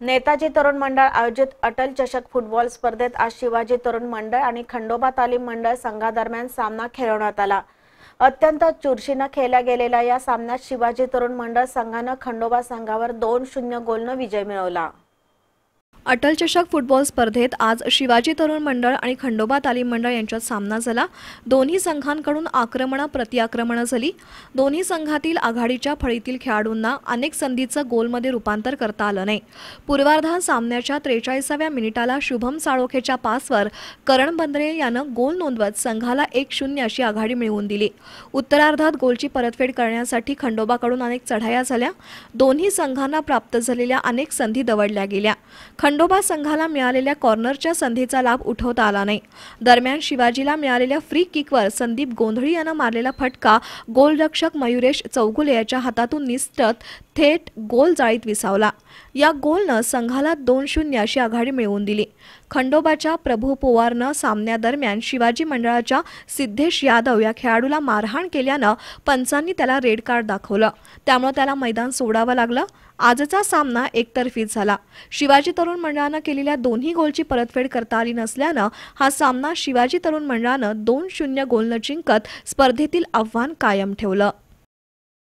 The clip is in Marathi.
नेताजी तरुण मंडळ आयोजित अटल चषक फुटबॉल स्पर्धेत आज शिवाजी तरुण मंडळ आणि खंडोबा तालीम मंडळ संघादरम्यान सामना खेळवण्यात आला. अत्यंत चुरशीनं खेळल्या गेलेल्या या सामन्यात शिवाजी तरुण मंडळ संघानं खंडोबा संघावर दोन शून्य गोलनं विजय मिळवला. अटल चषक फुटबॉल स्पर्धेत आज शिवाजी तरुण मंडळ आणि खंडोबा तालीम मंडळ यांच्यात सामना झाला. दोन्ही संघांकडून आक्रमणं प्रतिआक्रमणं झाली. दोन्ही संघातील आघाडीच्या फळीतील खेळाडूंना अनेक संधीचं गोलमध्ये रूपांतर करता आलं नाही. पूर्वार्धा सामन्याच्या त्रेचाळीसाव्या मिनिटाला शुभम साळोखेच्या पासवर करण बंद्रे यानं गोल नोंदवत संघाला एक शून्य अशी आघाडी मिळवून दिली. उत्तरार्धात गोलची परतफेड करण्यासाठी खंडोबाकडून अनेक चढाया झाल्या. दोन्ही संघांना प्राप्त झालेल्या अनेक संधी दवडल्या गेल्या. खंडोबा संघाला मिळालेल्या कॉर्नरच्या संधीचा लाभ उठवता आला नाही. दरम्यान शिवाजीला मिळालेल्या फ्री किकवर संदीप गोंधळी यानं मारलेला फटका गोलरक्षक मयुरेश चौगुले याच्या हातातून निसटत थेट गोल जाळीत विसावला. या गोलनं संघाला दोन शून्य अशी आघाडी मिळवून दिली. खंडोबाच्या प्रभू पोवारनं सामन्यादरम्यान शिवाजी मंडळाच्या सिद्धेश यादव या खेळाडूला मारहाण केल्यानं पंचांनी त्याला रेड कार्ड दाखवलं. त्यामुळे त्याला मैदान सोडावं लागलं. आजचा सामना एकतर्फी झाला. शिवाजी तरुण मंडळानं केलेल्या दोन्ही गोलची परतफेड करता आली नसल्यानं हा सामना शिवाजी तरुण मंडळानं दोन शून्य गोलनं जिंकत स्पर्धेतील आव्हान कायम ठेवलं.